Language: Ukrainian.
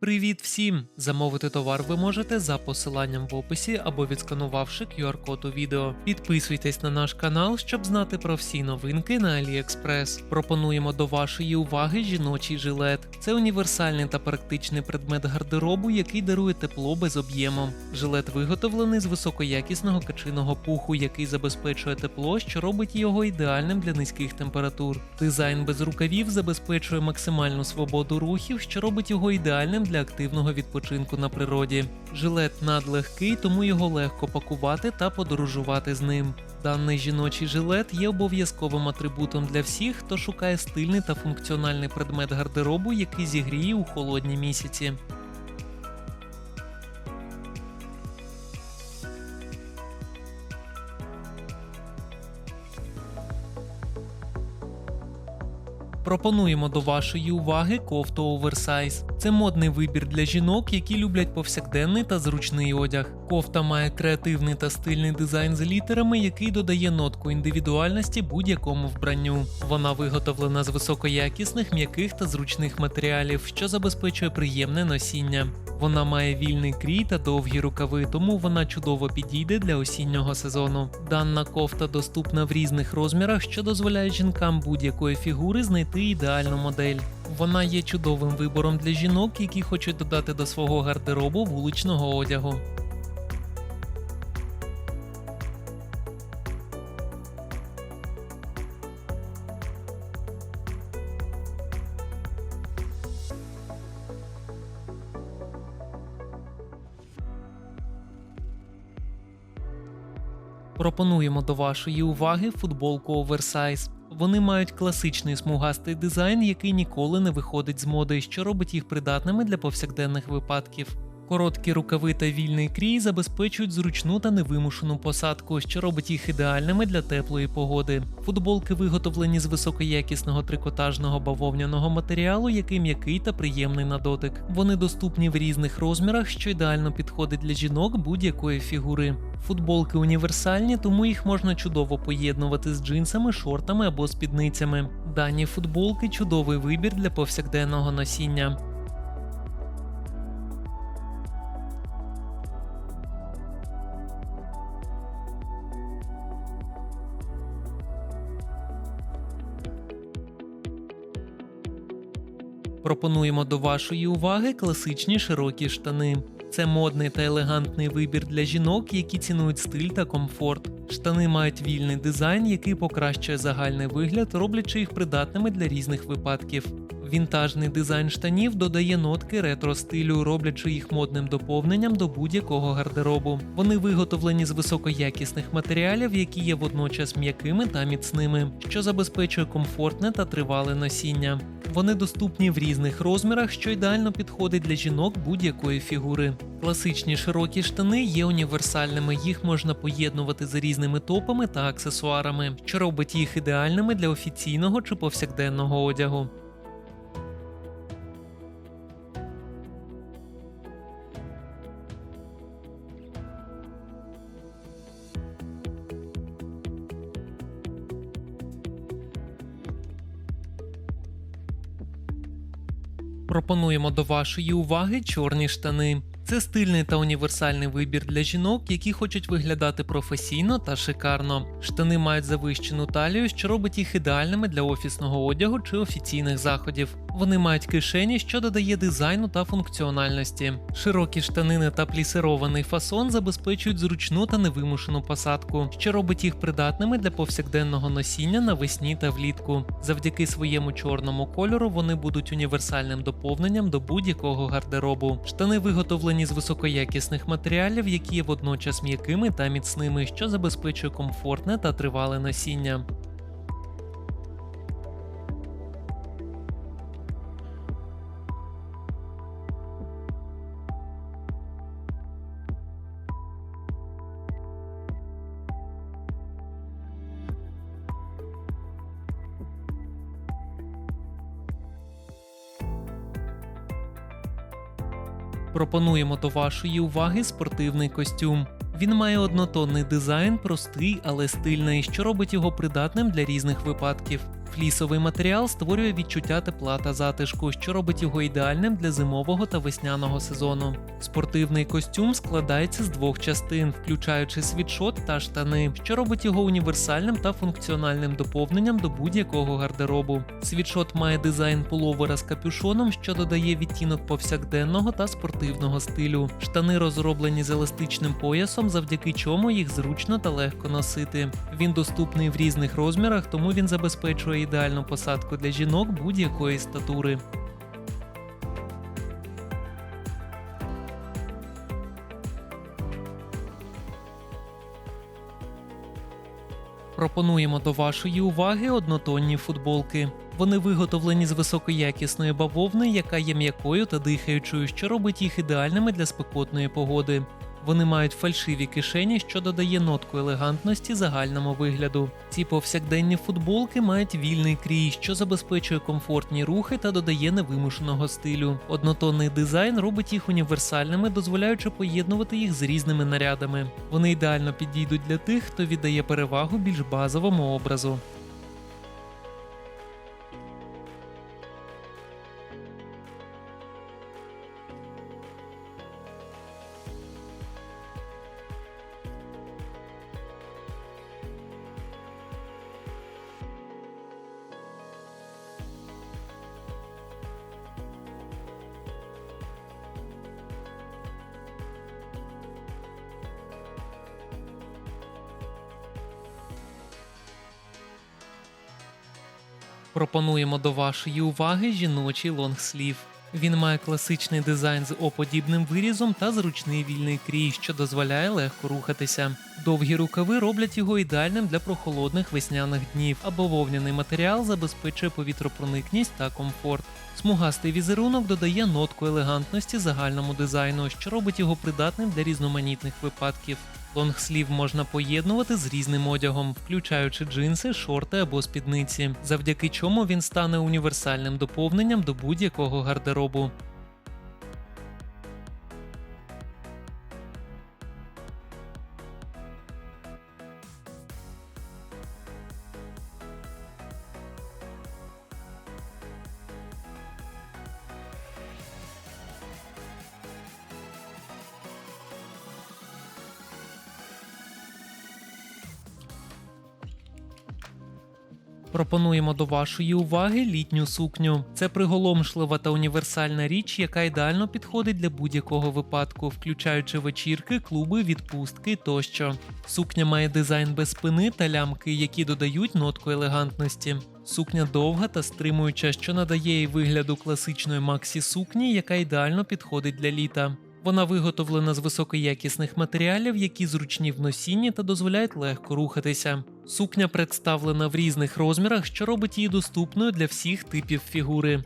Привіт всім! Замовити товар ви можете за посиланням в описі або відсканувавши QR-код у відео. Підписуйтесь на наш канал, щоб знати про всі новинки на AliExpress. Пропонуємо до вашої уваги жіночий жилет. Це універсальний та практичний предмет гардеробу, який дарує тепло без об'єму. Жилет виготовлений з високоякісного качиного пуху, який забезпечує тепло, що робить його ідеальним для низьких температур. Дизайн без рукавів забезпечує максимальну свободу рухів, що робить його ідеальним для активного відпочинку на природі. Жилет надлегкий, тому його легко пакувати та подорожувати з ним. Даний жіночий жилет є обов'язковим атрибутом для всіх, хто шукає стильний та функціональний предмет гардеробу, який зігріє у холодні місяці. Пропонуємо до вашої уваги кофту оверсайз. Це модний вибір для жінок, які люблять повсякденний та зручний одяг. Кофта має креативний та стильний дизайн з літерами, який додає нотку індивідуальності будь-якому вбранню. Вона виготовлена з високоякісних, м'яких та зручних матеріалів, що забезпечує приємне носіння. Вона має вільний крій та довгі рукави, тому вона чудово підійде для осіннього сезону. Дана кофта доступна в різних розмірах, що дозволяє жінкам будь-якої фігури знайти ідеальну модель. Вона є чудовим вибором для жінок, які хочуть додати до свого гардеробу вуличного одягу. Пропонуємо до вашої уваги футболку оверсайз. Вони мають класичний смугастий дизайн, який ніколи не виходить з моди, що робить їх придатними для повсякденних випадків. Короткі рукави та вільний крій забезпечують зручну та невимушену посадку, що робить їх ідеальними для теплої погоди. Футболки виготовлені з високоякісного трикотажного бавовняного матеріалу, який м'який та приємний на дотик. Вони доступні в різних розмірах, що ідеально підходить для жінок будь-якої фігури. Футболки універсальні, тому їх можна чудово поєднувати з джинсами, шортами або спідницями. Дані футболки чудовий вибір для повсякденного носіння. Пропонуємо до вашої уваги класичні широкі штани. Це модний та елегантний вибір для жінок, які цінують стиль та комфорт. Штани мають вільний дизайн, який покращує загальний вигляд, роблячи їх придатними для різних випадків. Вінтажний дизайн штанів додає нотки ретро стилю, роблячи їх модним доповненням до будь-якого гардеробу. Вони виготовлені з високоякісних матеріалів, які є водночас м'якими та міцними, що забезпечує комфортне та тривале носіння. Вони доступні в різних розмірах, що ідеально підходить для жінок будь-якої фігури. Класичні широкі штани є універсальними, їх можна поєднувати з різними топами та аксесуарами, що робить їх ідеальними для офіційного чи повсякденного одягу. Пропонуємо до вашої уваги чорні штани. Це стильний та універсальний вибір для жінок, які хочуть виглядати професійно та шикарно. Штани мають завищену талію, що робить їх ідеальними для офісного одягу чи офіційних заходів. Вони мають кишені, що додає дизайну та функціональності. Широкі штанини та плісирований фасон забезпечують зручну та невимушену посадку, що робить їх придатними для повсякденного носіння навесні та влітку. Завдяки своєму чорному кольору вони будуть універсальним доповненням до будь-якого гардеробу. Штани виготовлені з високоякісних матеріалів, які є водночас м'якими та міцними, що забезпечує комфортне та тривале носіння. Пропонуємо до вашої уваги спортивний костюм. Він має однотонний дизайн, простий, але стильний, що робить його придатним для різних випадків. Флісовий матеріал створює відчуття тепла та затишку, що робить його ідеальним для зимового та весняного сезону. Спортивний костюм складається з двох частин, включаючи світшот та штани, що робить його універсальним та функціональним доповненням до будь-якого гардеробу. Світшот має дизайн пуловера з капюшоном, що додає відтінок повсякденного та спортивного стилю. Штани розроблені з еластичним поясом, завдяки чому їх зручно та легко носити. Він доступний в різних розмірах, тому він забезпечує ідеальну посадку для жінок будь-якої статури. Пропонуємо до вашої уваги однотонні футболки. Вони виготовлені з високоякісної бавовни, яка є м'якою та дихаючою, що робить їх ідеальними для спекотної погоди. Вони мають фальшиві кишені, що додає нотку елегантності загальному вигляду. Ці повсякденні футболки мають вільний крій, що забезпечує комфортні рухи та додає невимушеного стилю. Однотонний дизайн робить їх універсальними, дозволяючи поєднувати їх з різними нарядами. Вони ідеально підійдуть для тих, хто віддає перевагу більш базовому образу. Пропонуємо до вашої уваги жіночий лонгслів. Він має класичний дизайн з оподібним вирізом та зручний вільний крій, що дозволяє легко рухатися. Довгі рукави роблять його ідеальним для прохолодних весняних днів, а бавовняний матеріал забезпечує повітропроникність та комфорт. Смугастий візерунок додає нотку елегантності загальному дизайну, що робить його придатним для різноманітних випадків. Лонгслів можна поєднувати з різним одягом, включаючи джинси, шорти або спідниці, завдяки чому він стане універсальним доповненням до будь-якого гардеробу. Пропонуємо до вашої уваги літню сукню. Це приголомшлива та універсальна річ, яка ідеально підходить для будь-якого випадку, включаючи вечірки, клуби, відпустки тощо. Сукня має дизайн без спини та лямки, які додають нотку елегантності. Сукня довга та стримуюча, що надає їй вигляду класичної максі сукні, яка ідеально підходить для літа. Вона виготовлена з високоякісних матеріалів, які зручні в носінні та дозволяють легко рухатися. Сукня представлена в різних розмірах, що робить її доступною для всіх типів фігури.